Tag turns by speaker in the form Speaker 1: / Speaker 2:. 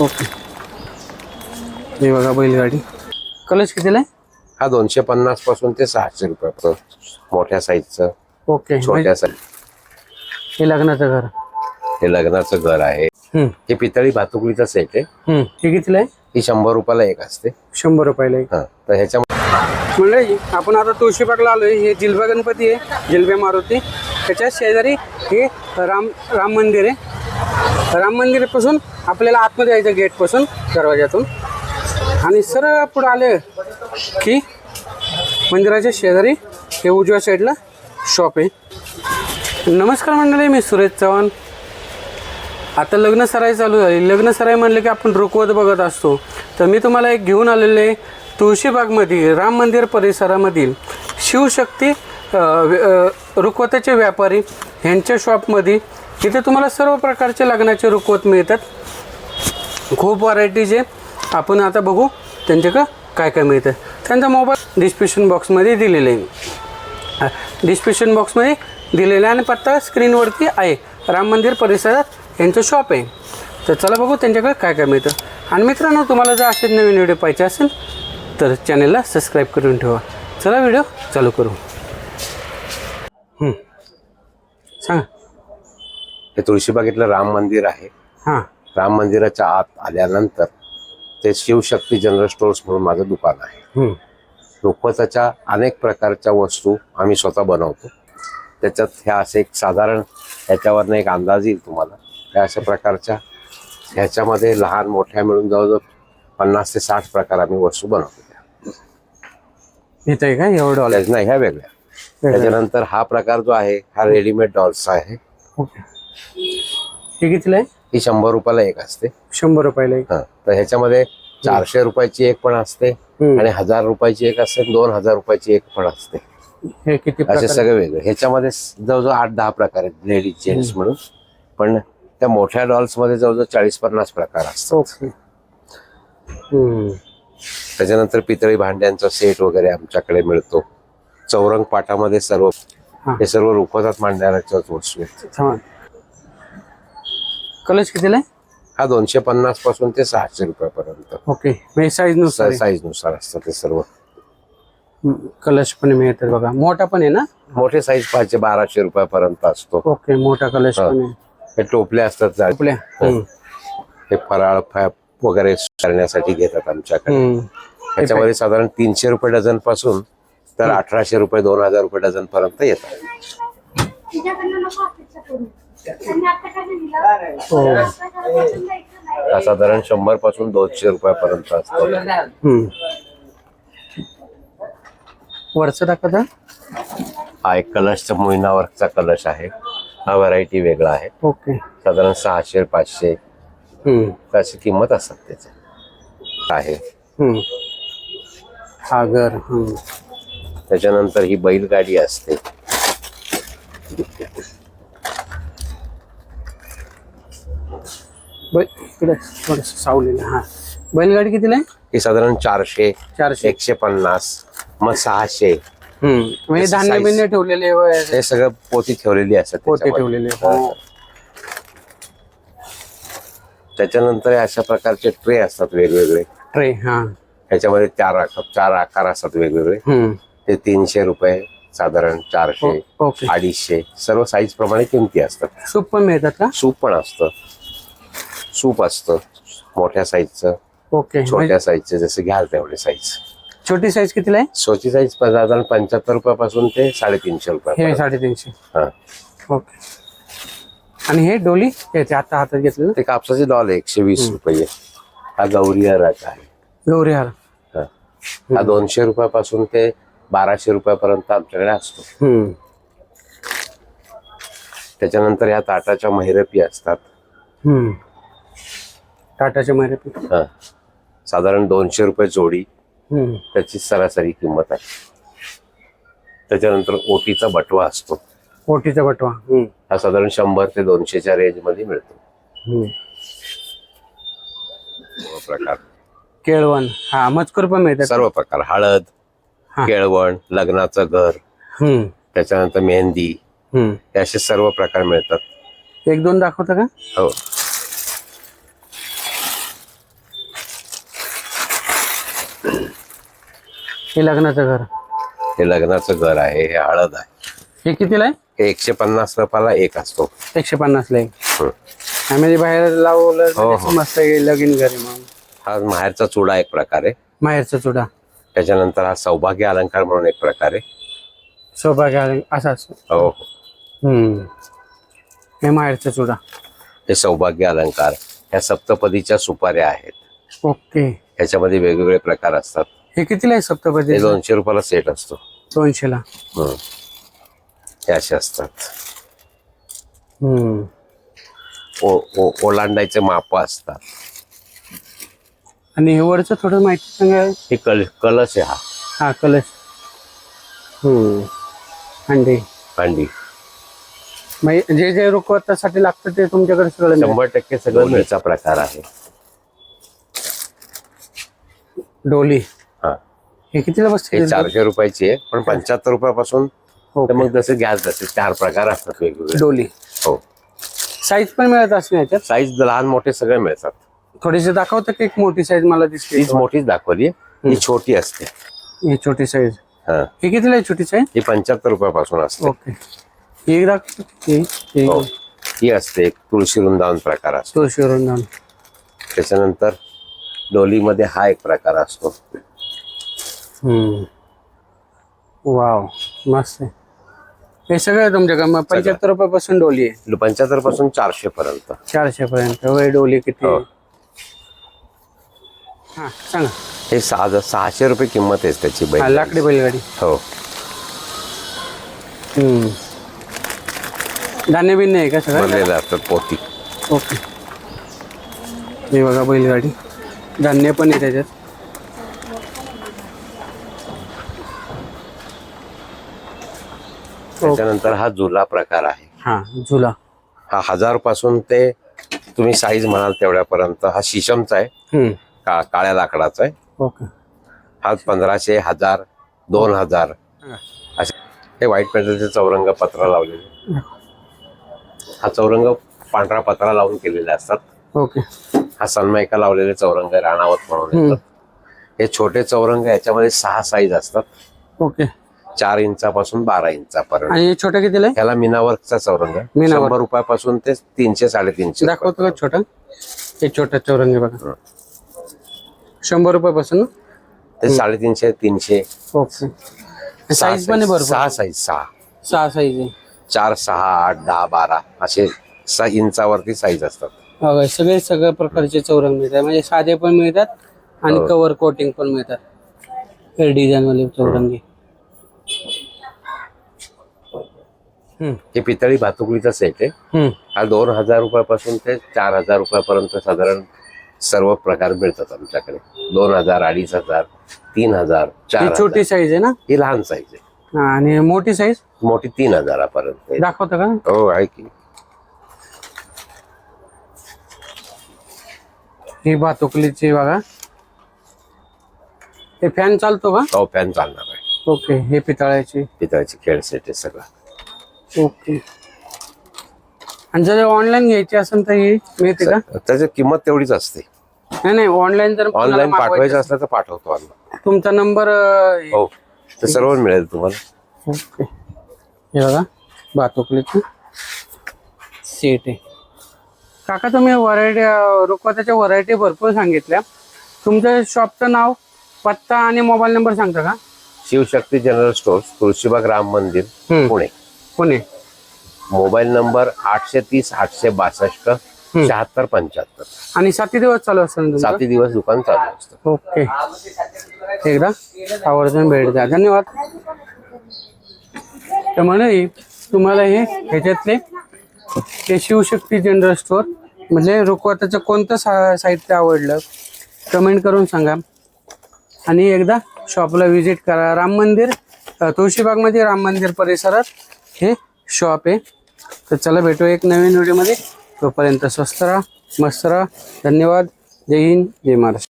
Speaker 1: Okay. हे बघा बैलगाडी. कलश कितीला आहे?
Speaker 2: हा दोनशे पन्नासपासून ते सहाशे रुपये मोठ्या साईजचं
Speaker 1: ओके.
Speaker 2: छोट्या साईज
Speaker 1: हे लग्नाचं घर.
Speaker 2: हे लग्नाचं घर आहे.
Speaker 1: हम्म,
Speaker 2: हे पितळी भातुकलीचा सेट आहे.
Speaker 1: हम्म. हे कितीला आहे?
Speaker 2: ही शंभर रुपयाला एक असते.
Speaker 1: शंभर रुपयाला एक.
Speaker 2: हा तर ह्याच्या
Speaker 1: मंडळी आपण आता तुळशीबागला आलोय. हे जिल्बा गणपती आहे जिल्बे मारुती. त्याच्या शेजारी हे राम राम मंदिर आहे. राम मंदिरापासून आपल्याला आतमध्ये यायचं गेटपासून दरवाज्यातून. आणि सरळ पुढं आले की मंदिराच्या शेजारी हे उजव्या साईडला शॉप आहे. नमस्कार मंडळी मी सुरेश चव्हाण. आता लग्न सराय चालू झाली. लग्न सराय म्हणलं की आपण रुकवत बघत असतो. तर मी तुम्हाला एक घेऊन आलेले तुळशीबागमधील राम मंदिर परिसरामधील. शिवशक्ती रुखवताचे व्यापारी यांच्या शॉपमध्ये इथे तुम्हाला सर्व प्रकारचे लग्नाचे रुखवत मिळतात. खूप व्हरायटीज आहे आपण आता बघू त्यांच्याकडं काय काय मिळतं. त्यांचा मोबाईल डिस्क्रिप्शन बॉक्समध्ये दिलेले आहे. डिस्क्रिप्शन बॉक्समध्ये दिलेला आहे आणि पत्ता स्क्रीनवरती आहे. राम मंदिर परिसरात यांचं शॉप आहे. तर चला बघू त्यांच्याकडे काय काय मिळतं. आणि मित्रांनो तुम्हाला जर असेच नवीन व्हिडिओ पाहिजे असेल तर चॅनलला सबस्क्राईब करून ठेवा. चला व्हिडिओ चालू करू. सांगा.
Speaker 2: हे तुळशीबागेतलं राम मंदिर आहे.
Speaker 1: हां.
Speaker 2: राम मंदिराच्या आत आल्यानंतर ते शिवशक्ती जनरल स्टोर्स म्हणून माझं दुकान आहे. रुखवताच्या अनेक प्रकारच्या वस्तू आम्ही स्वतः बनवतो. त्याच्यात ह्या असे एक साधारण ह्याच्यावरनं एक अंदाज येईल तुम्हाला. या अशा प्रकारच्या ह्याच्यामध्ये लहान मोठ्या मिळून जवळजवळ पन्नास ते साठ प्रकार आम्ही वस्तू बनवतो.
Speaker 1: इथं आहे का एवढं?
Speaker 2: नाही ह्या वेगळ्या. त्याच्यानंतर हा प्रकार जो आहे हा रेडीमेड डॉल्सचा आहे.
Speaker 1: हे कितीला आहे?
Speaker 2: ही शंभर रुपयाला एक असते.
Speaker 1: शंभर रुपयाला एक.
Speaker 2: हा. तर ह्याच्यामध्ये चारशे रुपयाची एक पण असते. आणि हजार रुपयाची एक असते दोन हजार रुपयाची एक पण असते.
Speaker 1: हे किती
Speaker 2: असे सगळे वेगळे. ह्याच्यामध्ये जवळजवळ आठ दहा प्रकार आहेत लेडीज जेंट्स म्हणून. पण त्या मोठ्या डॉल्समध्ये जवळजवळ चाळीस पन्नास प्रकार असतात. त्याच्यानंतर पितळी भांड्यांचा सेट वगैरे आमच्याकडे मिळतो. चौरंग पाटामध्ये सर्व
Speaker 1: हा.
Speaker 2: सर्व रुखवतात मांडण्याच्या वस्तू
Speaker 1: कलश कितीला आहे?
Speaker 2: हा दोनशे पन्नासपासून ते सहाशे रुपयापर्यंत.
Speaker 1: ओके. म्हणजे
Speaker 2: साईजनुसार साईजनुसार असतात ते सर्व.
Speaker 1: कलश पण मिळतात बघा. मोठा पण आहे ना?
Speaker 2: मोठे साईज पाहिजे बाराशे रुपयापर्यंत असतो.
Speaker 1: ओके मोठा कलश
Speaker 2: हा.
Speaker 1: पण आहे.
Speaker 2: हे टोपले असतात जाड.
Speaker 1: आपल्या हं,
Speaker 2: फराळ वगैरे करण्यासाठी घेतात आमच्याकडे. त्याच्यामध्ये साधारण तीनशे रुपये डझनपासून तर अठराशे रुपये दोन हजार रुपये डझन पर्यंत येतात. हा. साधारण शंभरपासून दोनशे रुपयापर्यंत असतो.
Speaker 1: वरचं दाखवता
Speaker 2: हा एक कलशचा मोहिनावरचा कलश आहे. हा व्हरायटी वेगळा आहे.
Speaker 1: ओके.
Speaker 2: साधारण सहाशे पाचशे अशी किंमत असतात त्याच्या आहे.
Speaker 1: हं. सागर.
Speaker 2: त्याच्यानंतर ही बैलगाडी असते
Speaker 1: सावलेलं हा बैलगाडी कितीला आहे
Speaker 2: ही साधारण चारशे
Speaker 1: चारशे
Speaker 2: एकशे पन्नास मग सहाशे.
Speaker 1: म्हणजे धान्य
Speaker 2: size.
Speaker 1: बिन्य ठेवलेले
Speaker 2: हे सगळं पोती ठेवलेली असतात
Speaker 1: पोते
Speaker 2: त्याच्यामध्ये.
Speaker 1: ठेवलेले
Speaker 2: हा. त्याच्यानंतर हे अशा प्रकारचे ट्रे असतात वेगवेगळे
Speaker 1: ट्रे हा
Speaker 2: ह्याच्यामध्ये चार आकार चार आकार असतात वेगवेगळे. ते तीनशे रुपये साधारण चारशे
Speaker 1: ओके.
Speaker 2: अडीचशे सर्व साईज प्रमाणे किमती असतात.
Speaker 1: सूप पण मिळतात का?
Speaker 2: सूप पण असतं. सूप असतं मोठ्या साईजचं
Speaker 1: ओके.
Speaker 2: छोट्या साईजचं जसं घ्याल तेवढे साईज
Speaker 1: छोटी साईज कितीला आहे?
Speaker 2: छोटी साईज साधारण पंच्याहत्तर रुपयापासून ते साडेतीनशे
Speaker 1: हे
Speaker 2: रुपये
Speaker 1: साडेतीनशे.
Speaker 2: हा.
Speaker 1: ओके. आणि हे डोली? हे ते आता हातात घेतलं ना
Speaker 2: ते कापसाची डॉल आहे एकशे वीस रुपये. हा गौरी हराचा आहे.
Speaker 1: गौरी हार.
Speaker 2: हा. हा दोनशे रुपयापासून ते बाराशे रुपयापर्यंत आमच्याकडे असतो
Speaker 1: हं.
Speaker 2: त्याच्यानंतर ह्या ताटाच्या महिरपी असतात
Speaker 1: हं. टाटाच्या मारे
Speaker 2: हा. साधारण दोनशे रुपये जोडी. त्याची सरासरी किंमत आहे त्याच्यानंतर ओटीचा बटवा असतो
Speaker 1: ओटीचा बटवा हं.
Speaker 2: साधारण शंभर ते दोनशेच्या रेंजमध्ये मिळतो
Speaker 1: हं.
Speaker 2: प्रकार
Speaker 1: केळवण हा मजकूर पण मिळतात
Speaker 2: सर्व प्रकार हळद. केळवण लग्नाचं घर. त्याच्यानंतर मेहंदी
Speaker 1: हं.
Speaker 2: असे सर्व प्रकार मिळतात.
Speaker 1: एक दोन दाखवता का?
Speaker 2: हो.
Speaker 1: हे लग्नाचं घर.
Speaker 2: हे लग्नाचं घर आहे हे हळद आहे.
Speaker 1: हे कितीला आहे?
Speaker 2: हे एकशे पन्नास रुपयाला एक असतो.
Speaker 1: एकशे पन्नासला आहे.
Speaker 2: हं.
Speaker 1: आम्ही बाहेर लावलं
Speaker 2: हो, हो.
Speaker 1: मस्त लगीन घरी मग.
Speaker 2: हा माहेरचा चुडा एक प्रकारे
Speaker 1: माहेरचा चुडा.
Speaker 2: त्याच्यानंतर हा सौभाग्य अलंकार म्हणून एक प्रकारे
Speaker 1: सौभाग्य असा असतो.
Speaker 2: हो. हो.
Speaker 1: हम्म. हे माहेरचा चुडा.
Speaker 2: हे सौभाग्य अलंकार ह्या सप्तपदीच्या सुपाऱ्या आहेत.
Speaker 1: ओके.
Speaker 2: ह्याच्यामध्ये वेगवेगळे प्रकार असतात.
Speaker 1: हे कितीला आहे सप्तपदी
Speaker 2: दोनशे रुपयाला सेट असतो.
Speaker 1: दोनशेला.
Speaker 2: हं. हे असे असतात.
Speaker 1: हम्म.
Speaker 2: ओ ओ ओलांडायचे माप असतात.
Speaker 1: आणि हे वरचं थोडं माहिती सांगा.
Speaker 2: हे कल कलश आहे हा.
Speaker 1: हा कलश. हम्म. अंडे.
Speaker 2: भांडी
Speaker 1: मग जे जे रुकवतासाठी लागतं ते तुमच्याकडे सगळं मिळेल.
Speaker 2: शंभर टक्के सगळं मिळचा प्रकार आहे.
Speaker 1: डोली.
Speaker 2: हा.
Speaker 1: हे कितीला बसते?
Speaker 2: हे चारशे रुपयाची आहे पण पंच्याहत्तर रुपयापासून
Speaker 1: हो
Speaker 2: तर मग जसे गॅस जसे चार प्रकार असतात वेगवेगळे.
Speaker 1: डोली.
Speaker 2: हो.
Speaker 1: साईज पण मिळत असते याच्यात?
Speaker 2: साईज लहान मोठे सगळे मिळतात.
Speaker 1: थोडीशी दाखवतं की एक मोठी साईज मला दिसते
Speaker 2: तीच मोठीच दाखवली. ही छोटी असते.
Speaker 1: ही छोटी साईज
Speaker 2: हा.
Speaker 1: हे कितीला आहे छोटी साईज
Speaker 2: ही पंच्याहत्तर रुपयापासून असते.
Speaker 1: ओके. ही एक दाखवतो ही ही
Speaker 2: हो. ही असते एक तुळशी वृंदावन प्रकार असतो.
Speaker 1: तुळशीवरून जाऊन
Speaker 2: त्याच्यानंतर डोलीमध्ये हा एक प्रकार असतो.
Speaker 1: हम्म. वाव. मस्त आहे. हे सगळं तुमच्याकडे. मग पंच्याहत्तर रुपयापासून डोली आहे.
Speaker 2: पंच्याहत्तरपासून चारशे पर्यंत.
Speaker 1: चारशे पर्यंत. वय डोली किती
Speaker 2: हो.
Speaker 1: हा सांगा.
Speaker 2: हे सहा सहाशे रुपये किंमत आहे त्याची
Speaker 1: हा
Speaker 2: बैल.
Speaker 1: लाकडी बैलगाडी.
Speaker 2: हो.
Speaker 1: हम्म. धान्य बिन्य आहे का सगळं?
Speaker 2: बनलेलं असतात पोती.
Speaker 1: ओके. हे बघा बैलगाडी. धान्य पण आहे त्याच्यात.
Speaker 2: त्याच्यानंतर हा झुला प्रकार आहे.
Speaker 1: हा झुला.
Speaker 2: हा हजारपासून ते तुम्ही साईज म्हणाल तेवढ्यापर्यंत हा शिशमचा आहे.
Speaker 1: हम्म.
Speaker 2: का काळ्या लाकडाचा आहे.
Speaker 1: ओके.
Speaker 2: हा पंधराशे हजार दोन हजार. असे हे व्हाईट पेंटरचे चौरंग पत्रा लावलेले. हा चौरंग पांढरा पत्रा लावून केलेले असतात.
Speaker 1: ओके.
Speaker 2: हा सनमायका लावलेले चौरंग राणावत म्हणून हे छोटे चौरंग याच्यामध्ये सहा साईज असतात.
Speaker 1: ओके.
Speaker 2: चार इंचापासून बारा इंचापर्यंत.
Speaker 1: आणि हे छोटं कितीला
Speaker 2: ह्याला मीनावर्कचा चौरंग. शंभर रुपयापासून ते तीनशे साडेतीनशे
Speaker 1: दाखवतो का छोटा? हे छोटा चौरंगी बघा. शंभर रुपयापासून ना?
Speaker 2: ते साडेतीनशे तीनशे.
Speaker 1: ओके. साईज पण आहे भरपूर.
Speaker 2: सहा साईज सहा.
Speaker 1: सहा साईज आहे.
Speaker 2: चार सहा आठ दहा बारा असे सहा इंचावरती साईज असतात.
Speaker 1: बघा सगळे सगळ्या प्रकारचे चौरंग मिळतात. म्हणजे साधे पण मिळतात आणि
Speaker 2: हो.
Speaker 1: कवर कोटिंग पण मिळतात. हे डिझाईन वाले चौरंगी. हम्म,
Speaker 2: हे पितळी भातुकलीचा सेट आहे.
Speaker 1: हम्म.
Speaker 2: हा दोन हजार रुपयापासून ते चार हजार रुपयापर्यंत साधारण सर्व प्रकार मिळतात आमच्याकडे. दोन हजार अडीच हजार तीन हजार चार
Speaker 1: ही. छोटी साईज आहे ना?
Speaker 2: ही लहान साईज आहे.
Speaker 1: हा, आणि मोठी साईज
Speaker 2: मोठी तीन हजारापर्यंत आहे.
Speaker 1: दाखवतो का?
Speaker 2: हो आहे की.
Speaker 1: ही भातुकलीची बघा. हे फॅन चालतो का?
Speaker 2: तो फॅन चालणार आहे.
Speaker 1: ओके हे पितळाची.
Speaker 2: पितळ्याची खेळ सेट आहे सगळा.
Speaker 1: ओके. आणि जर ऑनलाईन घ्यायची असेल तर ही मिळते का?
Speaker 2: त्याची किंमत तेवढीच असते.
Speaker 1: नाही नाही ऑनलाईन जर
Speaker 2: ऑनलाईन पाठवायचं असलं. तर पाठवतो आम्ही.
Speaker 1: तुमचा नंबर
Speaker 2: हो ते सर्व मिळेल तुम्हाला.
Speaker 1: ओके. हे बघा भातुकलीची सीट आहे. काका तुम्ही व्हरायटी रुखवताच्या व्हरायटी भरपूर सांगितल्या. तुमच्या शॉपचं नाव पत्ता आणि मोबाईल नंबर सांगता का?
Speaker 2: Shivshakti general stores Tulshibaug Ram Mandir. Pune.
Speaker 1: Pune.
Speaker 2: Mobile number आठशे तीस आठशे बासष्ट शहात्तर पंच्याहत्तर.
Speaker 1: आणि साती दिवस चालू असतं
Speaker 2: साती दिवस दुकान चालू असतं.
Speaker 1: ओके. एकदा आवर्जून भेट द्या. धन्यवाद. तर म्हणे तुम्हाला हे ह्याच्यातले हे शिवशक्ती जनरल स्टोअर म्हणजे रुखवताचं कोणतं सा साहित्य आवडलं कमेंट करून सांगा. आणि एकदा शॉपला व्हिजिट करा. राम मंदिर तुळशीबागमध्ये राम मंदिर परिसरात हे शॉप आहे. तर चला भेटू एक नवीन व्हिडिओमध्ये. तोपर्यंत स्वस्त राहा मस्त राहा. धन्यवाद. जय हिंद जय महाराष्ट्र.